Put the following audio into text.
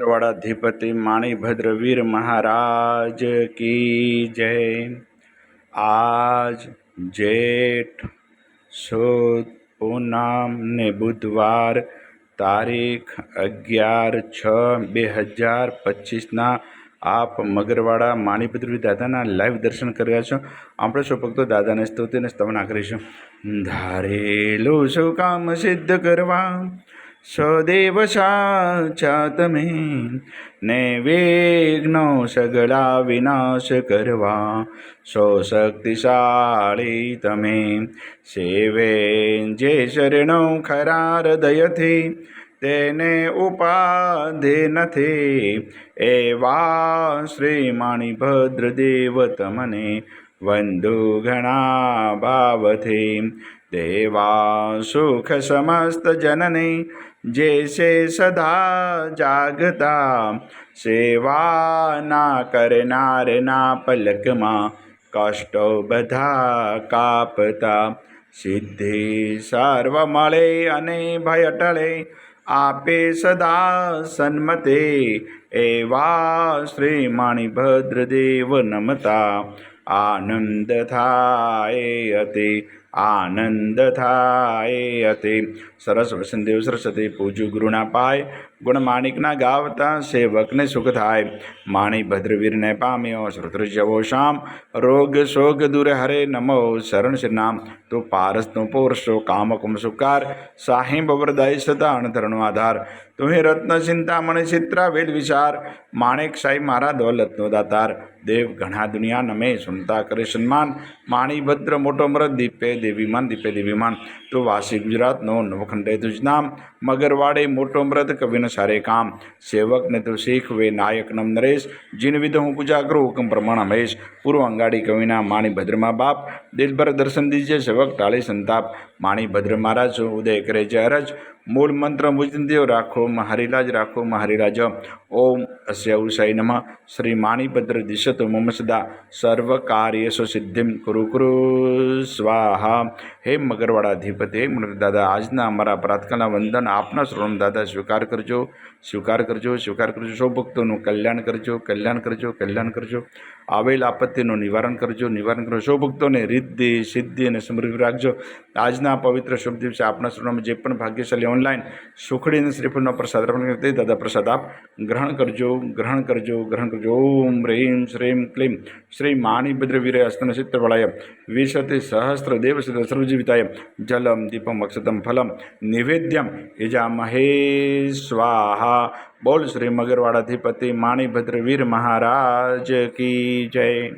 વાડાધિપતિ માણીભદ્ર વીર મહારાજ કી જય. આજ જેઠ સુદ પૂનમ ને બુધવાર તારીખ અગિયાર છ બે હજાર પચીસના આપ મગરવાડા માણીભદ્ર દાદાના લાઈવ દર્શન કર્યા છો. આપણે સૌ ભક્તો, દાદાને સ્તુતિને સ્તવના કરીશું. ધારેલું શું કામ સિદ્ધ કરવા? સદેવ સાચા તમે ને વિઘ્નો સગળા વિનાશ કરવા સો શક્તિશાળી તમે સેવે જે શરણો ખરા હૃદયથી તેને ઉપાધિ નથી એવા શ્રી માણીભદ્ર દેવ તમને વંદુ ઘણા ભાવથી દેવા સુખ સમસ્ત જનની જે છે સદા જાગતા, સેવા ના કરનારના પલકમાં કષ્ટો બધા કાપતા. સિદ્ધિ સર્વ મળે અને ભય ટળે આપે સદા સન્મતે, એવા શ્રી માણીભદ્ર દેવ નમતા. આનંદ થાય અતિ આનંદ થાય અતિ. સરસ વસંતદેવ સરસ્વતી પૂજુ ગુરુના પાય ગુણ માણિકના ગાવતા સેવકને સુખ થાય. માણી ભદ્રવીરને પામ્યો શ્રુતૃજવો શામ. રોગ શોગ દૂર હરે નમો શરણ શ્રીનામ તું પારસનો પોરસો, કામકુમ સુકાર. સાહિબ વરદાય સદા અણધરણો આધાર. તુહે રત્ન ચિંતામણી ચિત્રા વેદ વિચાર. માણેક સાઈ મારા દોલતનો દાતાર. દેવ ઘણા દુનિયા નમે સુનતા કરે સન્માન. માણી ભદ્ર મોટો મરદ દીપે દેવીમાન દીપે દેવીમાન તો વાસી ગુજરાતનો નવખંડે તુજનામ મગરવાડે મોટો મૃત, કવિન સારે કામ. સેવકને શીખ શીખવે નાયક નમ નરેશ. જીન વિધ હું પૂજા કરું, હુકમ પ્રમાણ હમેશ પૂર્વ અંગાડી કવિના માણી ભદ્રમા બાપ. દિલભર દર્શન દીજે, સેવક તાળી સંતાપ. માણી ભદ્ર મહારાજ, ઉદય કરે છે અરજ. મૂળ મંત્ર મુજદેવ રાખો મહારિલાજ રાખો, મહારિરાજ. ઓમ અસ્ય ઉષાય નમઃ. શ્રી માણીભદ્ર દિશતો મમ સદા. સર્વ કાર્યસો સિદ્ધિમ કુરુ કુરુ. સ્વાહા. હે મગરવાડાધિપતિ દાદા આજના અમારા પ્રાર્થના વંદન આપના શ્રોણ દાદા, સ્વીકાર કરજો. સ્વીકાર કરજો સ્વીકાર કરજો. સૌ ભક્તોનું કલ્યાણ કરજો કલ્યાણ કરજો કલ્યાણ કરજો. આવેલ આપત્તિનું નિવારણ કરજો નિવારણ કરજો સૌ ભક્તોને રિદ્ધિ, સિદ્ધિ અને સમૃદ્ધિ રાખજો. આજના પવિત્ર શુભ દિવસે આપણા શ્રોણમાં જે પણ ભાગ્યશાળી ઓનલાઈન સુખડી અને શ્રીફળનો પ્રસાદ અર્પણ કરે તે દાદા પ્રસાદ આપ. ગ્રહણ કરજો ગ્રહણ કરજો ગ્રહણ કરજો. ઓમ હ્રીમ શ્રીમ ક્લીમ. શ્રી માણીભદ્ર વીર હસ્તન ચિત્રવળાય વિશતિ સહસ્ર દેવ સર્વજીવિતાય. જલમ, દીપમ, અક્ષતમ, ફલમ. નિવેદ્યમ. યજામહે સ્વાહા. બોલ શ્રી મગરવાડાધિપતિ માણીભદ્ર વીર મહારાજ કી જય.